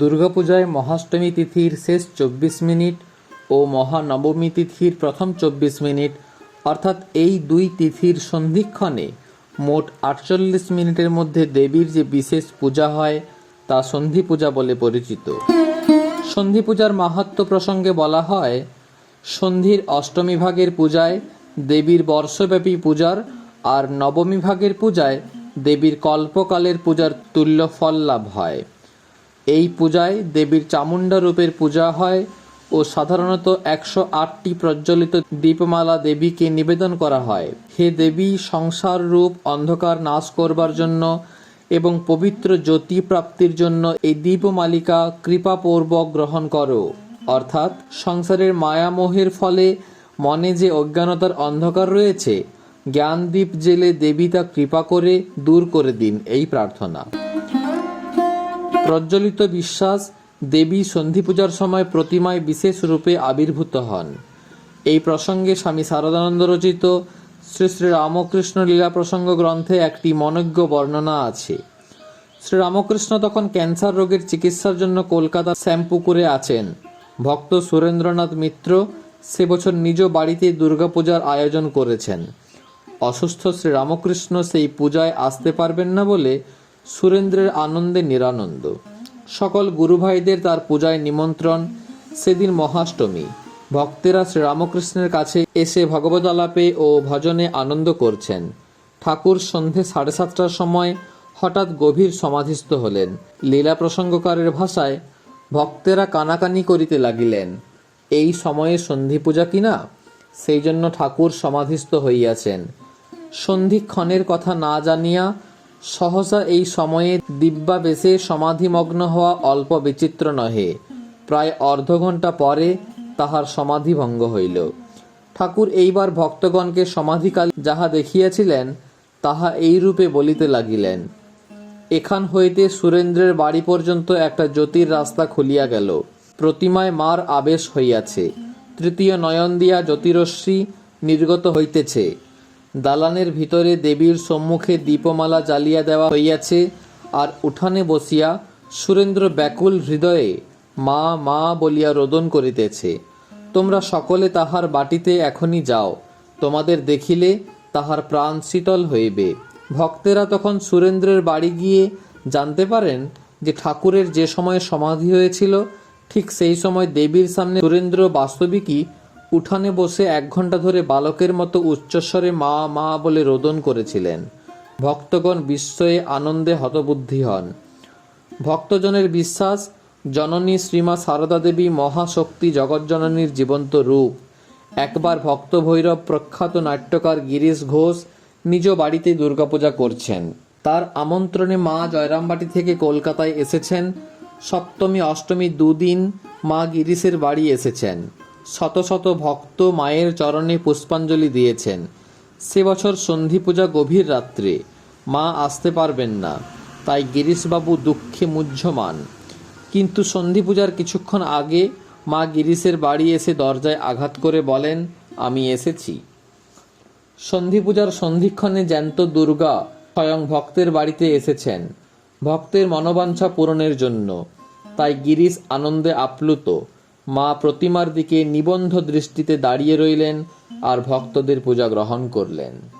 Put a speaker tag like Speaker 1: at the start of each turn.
Speaker 1: দুর্গাপূজায় মহাষ্টমী তিথির শেষ চব্বিশ মিনিট ও মহানবমী তিথির প্রথম চব্বিশ মিনিট, অর্থাৎ এই দুই তিথির সন্ধিক্ষণে মোট আটচল্লিশ মিনিটের মধ্যে দেবীর যে বিশেষ পূজা হয়, তা সন্ধি পূজা বলে পরিচিত। সন্ধি পূজার মাহাত্ম প্রসঙ্গে বলা হয়, সন্ধির অষ্টমী ভাগের পূজায় দেবীর বর্ষব্যাপী পূজার আর নবমী ভাগের পূজায় দেবীর কল্পকালের পূজার তুল্য ফল লাভ হয়। এই পূজায় দেবীর চামুণ্ডা রূপের পূজা হয় ও সাধারণত একশো আটটি প্রজ্বলিত দীপমালা দেবীকে নিবেদন করা হয়। হে দেবী, সংসার রূপ অন্ধকার নাশ করবার জন্য এবং পবিত্র জ্যোতি প্রাপ্তির জন্য এই দীপমালিকা কৃপাপূর্বক গ্রহণ করো। অর্থাৎ, সংসারের মায়ামোহের ফলে মনে যে অজ্ঞানতার অন্ধকার রয়েছে, জ্ঞানদীপ জেলে দেবী তা কৃপা করে দূর করে দিন এই প্রার্থনা। প্রজ্বলিত বিশ্বাস দেবী সন্ধি পূজার সময় প্রতিমায় বিশেষ রূপে আবির্ভূত হন। এই প্রসঙ্গে স্বামী শারদানন্দ রচিত শ্রী শ্রী রামকৃষ্ণ লীলা প্রসঙ্গ গ্রন্থে একটি মনজ্ঞ বর্ণনা আছে। শ্রী রামকৃষ্ণ তখন ক্যান্সার রোগের চিকিৎসার জন্য কলকাতা শ্যামপুকুরে আছেন। ভক্ত সুরেন্দ্রনাথ মিত্র সে বছর নিজ বাড়িতে দুর্গাপূজার আয়োজন করেছেন। অসুস্থ শ্রী রামকৃষ্ণ সেই পূজায় আসতে পারবেন না বলে সুরেন্দ্রের আনন্দে নিরানন্দ। সকল গুরুভাইদের তার পূজায় নিমন্ত্রণ। সেদিন মহাষ্টমী। ভক্তেরা শ্রীরামকৃষ্ণের কাছে এসে ভগবত আলাপে ও ভজনে আনন্দ করছেন। ঠাকুর সন্ধে সাড়ে সাতটার সময় হঠাৎ গভীর সমাধিস্থ হলেন। লীলা প্রসঙ্গকারের ভাষায় ভক্তেরা কানাকানি করিতে লাগিলেন। এই সময়ে সন্ধি পূজা কিনা? সেই জন্য ঠাকুর সমাধিস্থ হইয়াছেন। সন্ধিক্ষণের কথা না জানিয়া সহসা এই সময়ে দিব্যাবেশে সমাধিমগ্ন হওয়া অল্প বিচিত্র নহে। প্রায় অর্ধ ঘণ্টা পরে তাহার সমাধি ভঙ্গ হইল। ঠাকুর এইবার ভক্তগণকে সমাধিকাল যাহা দেখিয়াছিলেন, তাহা এই রূপে বলিতে লাগিলেন। এখান হইতে সুরেন্দ্রের বাড়ি পর্যন্ত একটা জ্যোতির রাস্তা খুলিয়া গেল। প্রতিমায় মার আবেশ হইয়াছে। তৃতীয় নয়ন দিয়া জ্যোতিরশ্মি নির্গত হইতেছে। দালানের ভিতরে দেবীর সম্মুখে দীপমালা জ্বালিয়া দেওয়া হইয়াছে, আর উঠানে বসিয়া সুরেন্দ্র ব্যাকুল হৃদয়ে, মা মা বলিয়া রোদন করিতেছে। তোমরা সকলে তাহার বাটিতে এখনই যাও, তোমাদের দেখিলে তাহার প্রাণ শীতল হইবে। ভক্তেরা তখন সুরেন্দ্রের বাড়ি গিয়ে জানতে পারেন যে ঠাকুরের যে সময় সমাধি হয়েছিল, ঠিক সেই সময় দেবীর সামনে সুরেন্দ্র বাস্তবিকই উঠানে বসে এক ঘণ্টা ধরে বালকের মতো উচ্চস্বরে মা মা বলে রোদন করেছিলেন। ভক্তগণ বিস্ময়ে আনন্দে হতবুদ্ধি হন। ভক্তজনের বিশ্বাস, জননী শ্রীমা সারদা দেবী মহাশক্তি জগজ্জননীর জীবন্ত রূপ। একবার ভক্ত ভৈরব প্রখ্যাত নাট্যকার গিরিশ ঘোষ নিজ বাড়িতে দুর্গাপূজা করছেন। তার আমন্ত্রণে মা জয়রামবাটি থেকে কলকাতায় এসেছেন। সপ্তমী, অষ্টমী দুদিন মা গিরিশের বাড়ি এসেছেন। শত শত ভক্ত মায়ের চরণে পুষ্পাঞ্জলি দিয়েছেন। সে বছর সন্ধি পূজা গভীর রাত্রে। মা আসতে পারবেন না। তাই গিরিশবাবু দুঃখে মুহ্যমান। কিন্তু সন্ধি পূজার কিছুক্ষণ আগে মা গিরিশের বাড়ি এসে দরজায় আঘাত করে বলেন, আমি এসেছি। সন্ধি পূজার সন্ধিক্ষণে জ্যান্ত দুর্গা স্বয়ং ভক্তের বাড়িতে এসেছেন। ভক্তের মনোবাঞ্ছা পূরণের জন্য। তাই গিরিশ আনন্দে আপ্লুত। মা প্রতিমার দিকে নিবন্ধ দৃষ্টিতে দাঁড়িয়ে রইলেন আর ভক্তদের পূজা গ্রহণ করলেন।